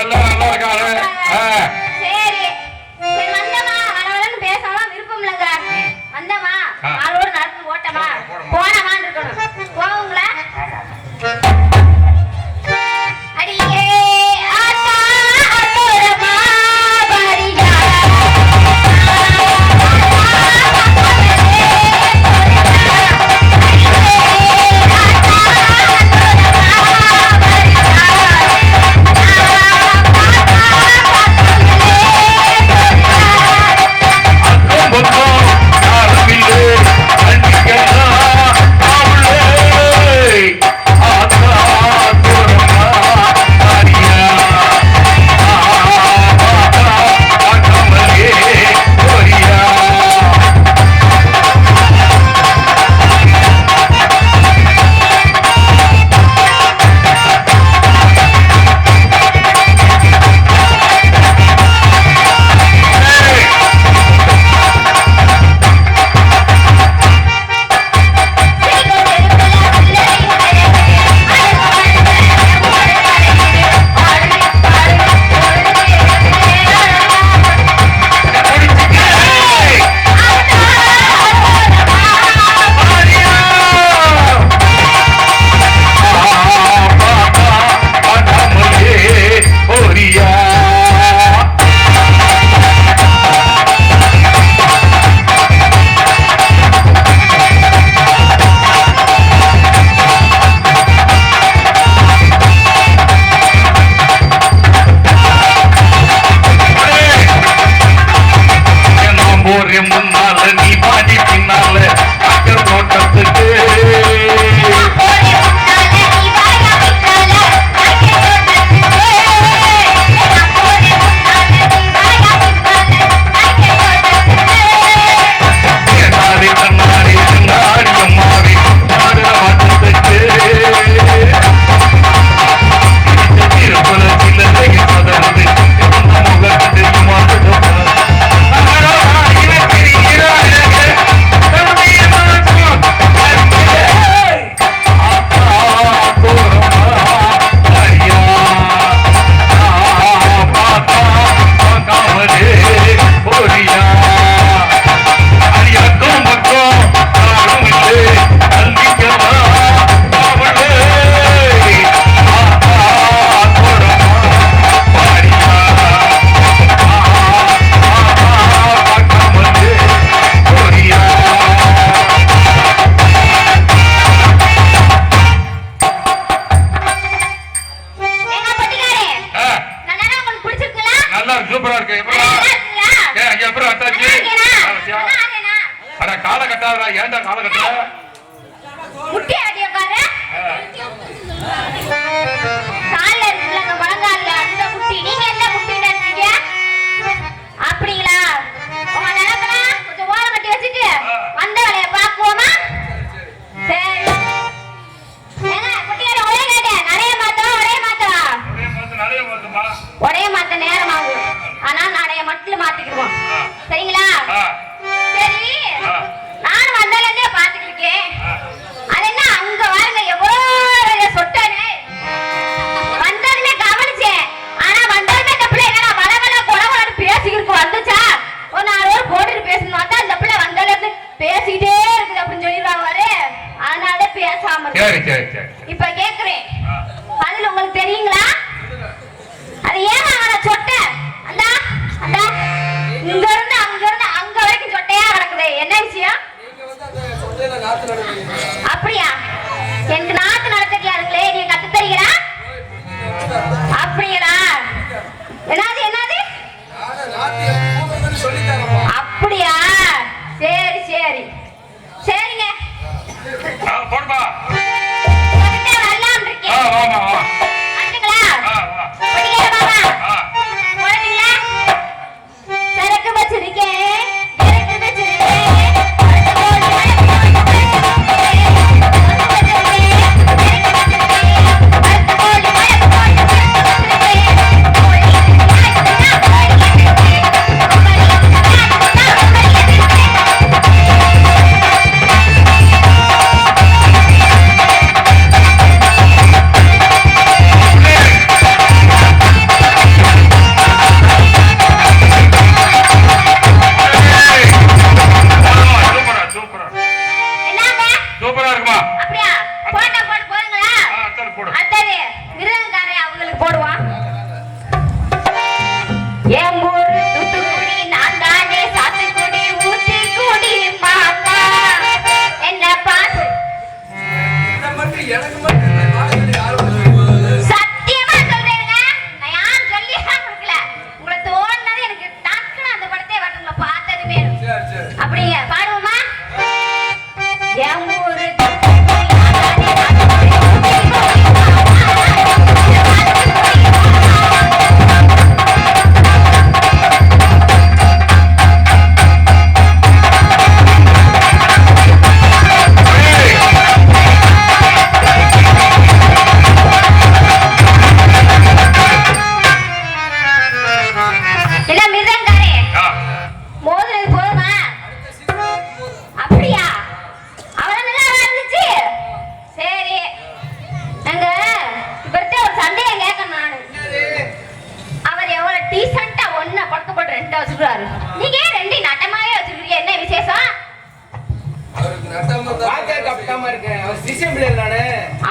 எல்லாம் நல்லா இருக்காரு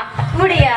அப்படியா?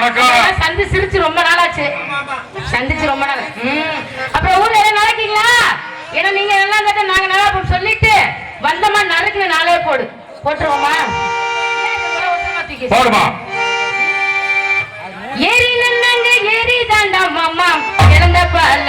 வணக்கம். சந்தி ரொம்ப நாளாச்சு. சந்திச்சு ரொம்ப நாள். அப்புறம் ஊர்ல நடக்கீங்களா? ஏன்னா நீங்க நல்லா இருந்தா நாங்க நல்லா சொல்லிட்டு வந்தமா நறுக்குன்னு நாளே போடு. போட்டுருவோமா? ஏறி நின்னாங்க ஏறி தாண்டா மாமா. இறந்த பல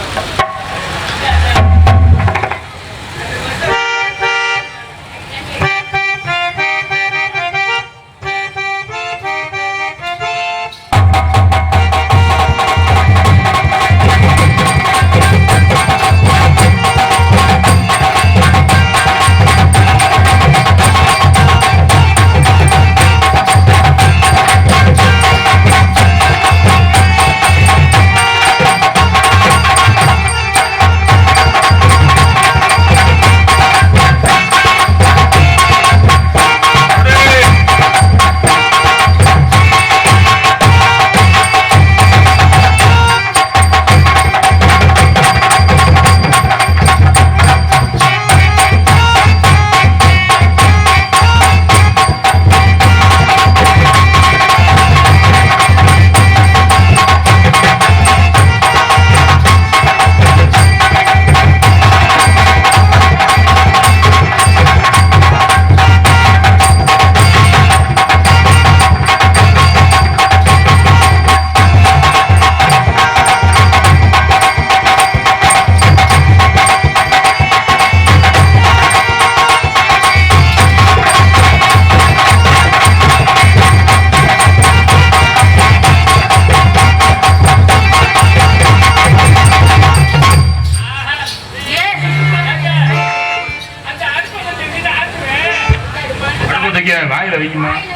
না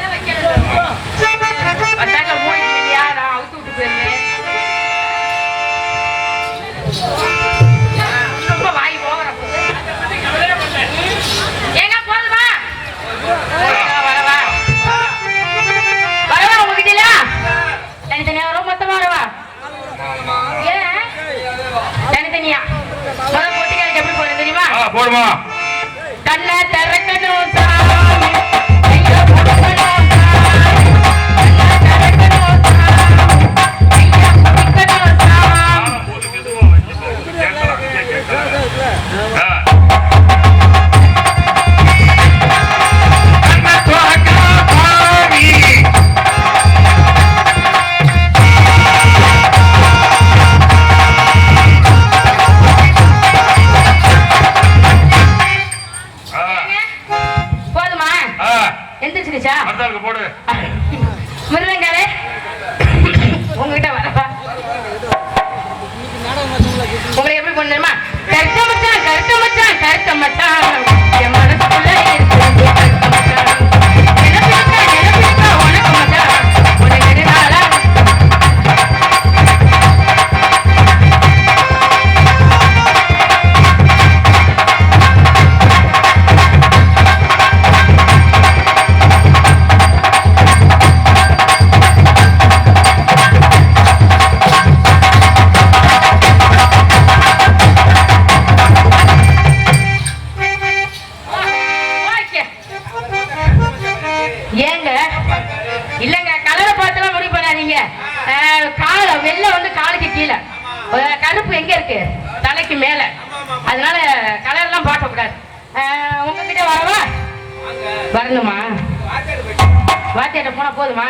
போதுமா?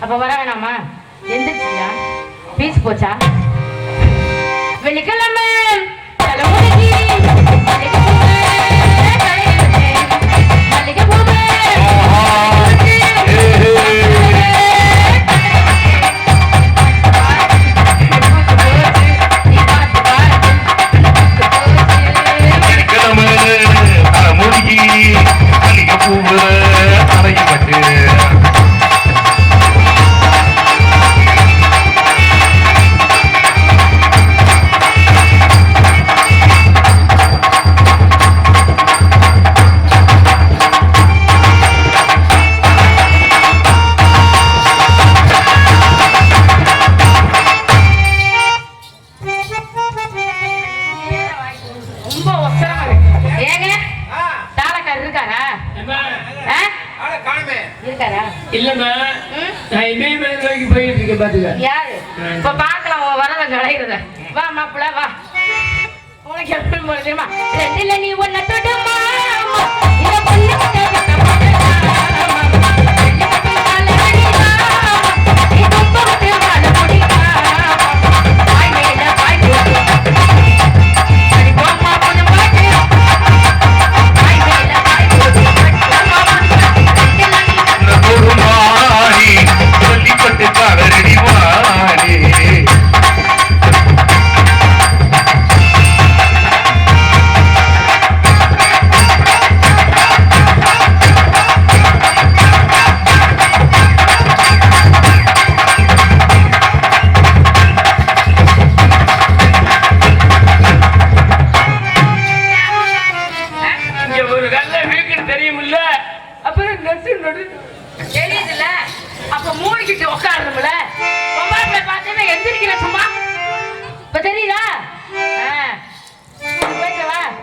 அப்போ வர வேணாமா எந்திரிச்சியா? பீஸ் போச்சா? வெள்ளிக்கிழமை. தலைமுறைக்கு